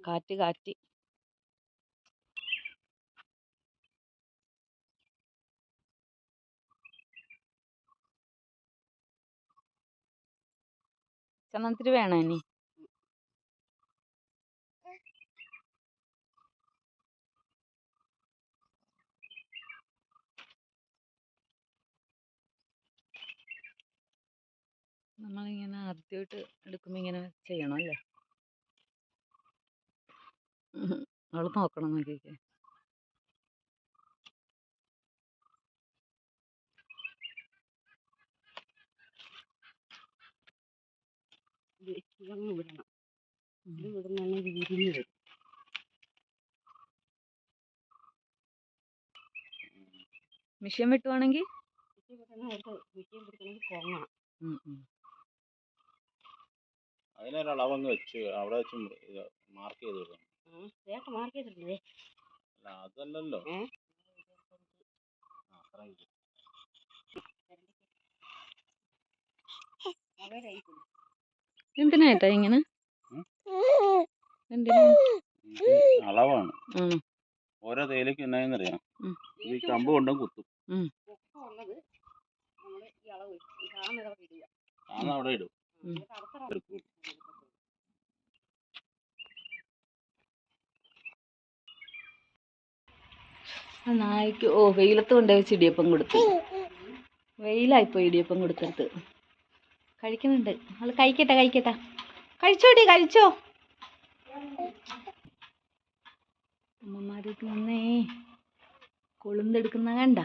കാറ്റ് കാറ്റി. ചന്ദനത്തിരി വേണോ ഇനി? നമ്മളിങ്ങനെ ആദ്യമായിട്ട് എടുക്കുമ്പോൾ ഇങ്ങനെ ചെയ്യണം അല്ലേ? അവൾ നോക്കണം നോക്കിക്കേ. ഇത് ഇതങ്ങ് വിടണം. ഇത് വിടുന്നാണ് ഇത് വിരിഞ്ഞ് വരും. മിഷ്യൻ വെട്ടുവാണെങ്കിൽ ഇത് വിടണം അവർക്ക് മിഷ്യൻ പിടിക്കണമെങ്കിൽ പൊങ്ങണം. അതിനൊരളവങ്ങ് വെച്ച് അവിടെ വെച്ച് മാർക്ക് ചെയ്ത് ചെയ്തിട്ടില്ലേ? അതല്ലല്ലോ. എന്തിനായിട്ടാ ഇങ്ങനെ? അളവാണ്. ഓരോ തേയിലേക്ക് എന്നായെന്നറിയാം. ഈ കമ്പ് കൊണ്ടും കുത്തും. ഇടും. ഉള്ളത് നായ്ക്ക് ഓ വെയിലത്ത് കൊണ്ടുപോയി വെച്ച് ഇടിയപ്പം കൊടുത്തു. വെയിലായിപ്പോയി ഇടിയപ്പം കൊടുത്തിട്ട്. കഴിക്കുന്നുണ്ട്. അത് കഴിക്കട്ടെ കഴിക്കട്ടെ. കഴിച്ചോടി കഴിച്ചോ. അമ്മമാരൊക്കെ നിന്നേ കൊളുന്തെടുക്കുന്ന കണ്ട.